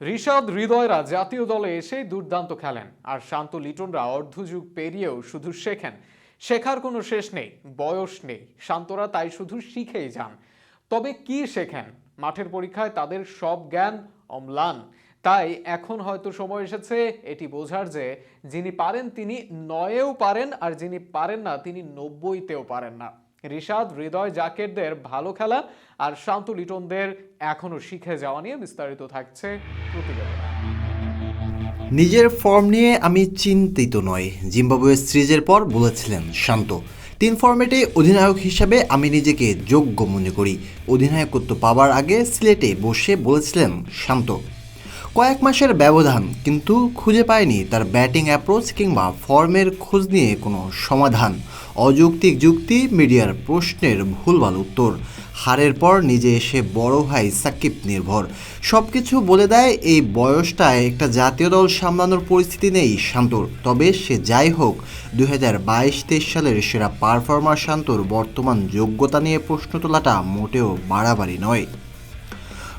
ঋষাদ হৃদয়রা জাতীয় দলে এসে দুর্দান্ত খেলেন, আর শান্ত লিটনরা অর্ধযুগ পেরিয়েও শুধু শেখেন। শেখার কোনো শেষ নেই, বয়স নেই, শান্তরা তাই শুধু শিখেই যান। তবে কি শেখেন? মাঠের পরীক্ষায় তাদের সব জ্ঞান অম্লান। তাই এখন হয়তো সময় এসেছে এটি বোঝার যে, যিনি পারেন তিনি নয়েও পারেন, আর যিনি পারেন না তিনি নব্বইতেও পারেন না। ঋষাদ হৃদয়, জাকেরদের ভালো খেলা আর শান্ত লিটনদের এখনও শিখে যাওয়া নিয়ে বিস্তারিত থাকছে প্রতিবেদনে। নিজের ফর্ম নিয়ে আমি চিন্তিত নই। জিম্বাবুয়ে সিরিজের পর বলেছিলেন শান্ত, তিন ফর্মেটে অধিনায়ক হিসাবে আমি নিজেকে যোগ্য মনে করি। অধিনায়কত্ব পাওয়ার আগে সিলেটে বসে বলেছিলেন শান্ত কয়েক মাসের ব্যবধান, কিন্তু খুঁজে পায়নি তার ব্যাটিং অ্যাপ্রোচ কিংবা ফর্মের খোঁজ নিয়ে কোনো সমাধান। অযৌক্তিক যুক্তি, মিডিয়ার প্রশ্নের ভুলভাল উত্তর। হারের পর নিজে এসে বড় ভাই সাকিব নির্ভর। সব কিছু বলে দেয় এই বয়সটায় একটা জাতীয় দল সামলানোর পরিস্থিতি নেই শান্তর। তবে সে যাই হোক দু হাজার বাইশ তেইশ সালের সেরা পারফর্মার শান্তর বর্তমান যোগ্যতা নিয়ে প্রশ্ন তোলাটা মোটেও বাড়াবাড়ি নয়।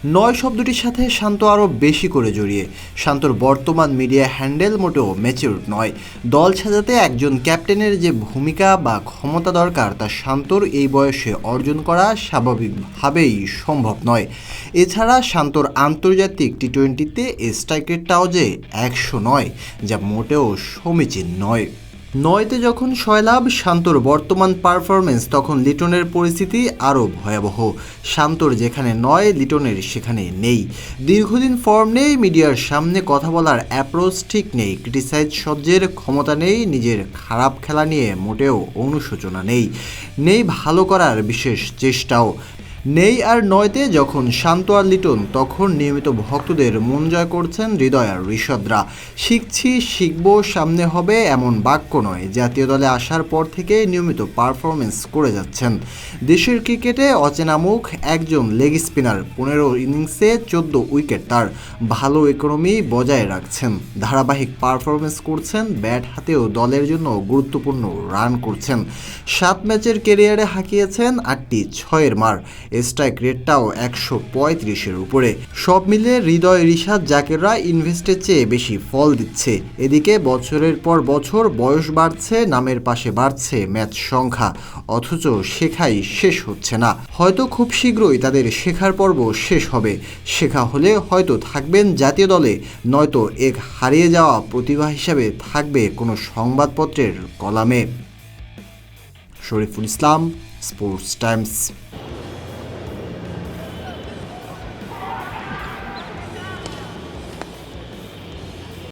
নয় শব্দটির সাথে শান্ত আরও বেশি করে জড়িয়ে। শান্তর বর্তমান মিডিয়া হ্যান্ডেল মোটেও ম্যাচিউর নয়। দল সাজাতে একজন ক্যাপ্টেনের যে ভূমিকা বা ক্ষমতা দরকার, তা শান্তর এই বয়সে অর্জন করা স্বাভাবিকভাবেই সম্ভব নয়। এছাড়া শান্তর আন্তর্জাতিক টি টোয়েন্টিতে স্ট্রাইক রেটটাও যে একশো নয়, যা মোটেও সমীচীন নয়। নয়তে যখন শয়লাভ শান্তর বর্তমান পারফরমেন্স তখন লিটনের পরিস্থিতি আরও ভয়াবহ। শান্তর যেখানে নয়, লিটনের সেখানে নেই। দীর্ঘদিন ফর্ম নেই, মিডিয়ার সামনে কথা বলার অ্যাপ্রোচ ঠিক নেই। ক্রিটিসাইজ সহ্যের ক্ষমতা নেই, নিজের খারাপ খেলা নিয়ে মোটেও অনুশোচনা নেই। নেই ভালো করার বিশেষ চেষ্টাও। নেই আর নয়তে যখন শান্ত আর লিটন, তখন নিয়মিত ভক্তদের মন জয় করছেন হৃদয় আর ঋষদরা শিখছি, শিখব, সামনে হবে এমন বাক্য নয়। জাতীয় দলে আসার পর থেকে নিয়মিত পারফরমেন্স করে যাচ্ছেন। দেশের ক্রিকেটে অচেনা মুখ, একজন লেগ স্পিনার পনেরো ইনিংসে চোদ্দ উইকেট তার। ভালো ইকোনমি বজায় রাখছেন। ধারাবাহিক পারফরমেন্স করছেন ব্যাট হাতেও দলের জন্য গুরুত্বপূর্ণ রান করছেন। সাত ম্যাচের কেরিয়ারে হাঁকিয়েছেন আটটি ছয়ের মার। স্ট্রাইক রেটটাও একশো পঁয়ত্রিশের উপরে। সব মিলে হৃদয় ঋষাদ জাকেররা ইনভেস্টের চেয়ে বেশি ফল দিচ্ছে। এদিকে বছরের পর বছর বয়স বাড়ছে, নামের পাশে বাড়ছে ম্যাচ সংখ্যা। অথচ শেখাই শেষ হচ্ছে না। হয়তো খুব শীঘ্রই তাদের শেখার পর্ব শেষ হবে। শেখা হলে হয়তো থাকবেন জাতীয় দলে, নয়তো এক হারিয়ে যাওয়া প্রতিভা হিসাবে থাকবে কোনো সংবাদপত্রের কলামে। Shariful Islam, Sports Times.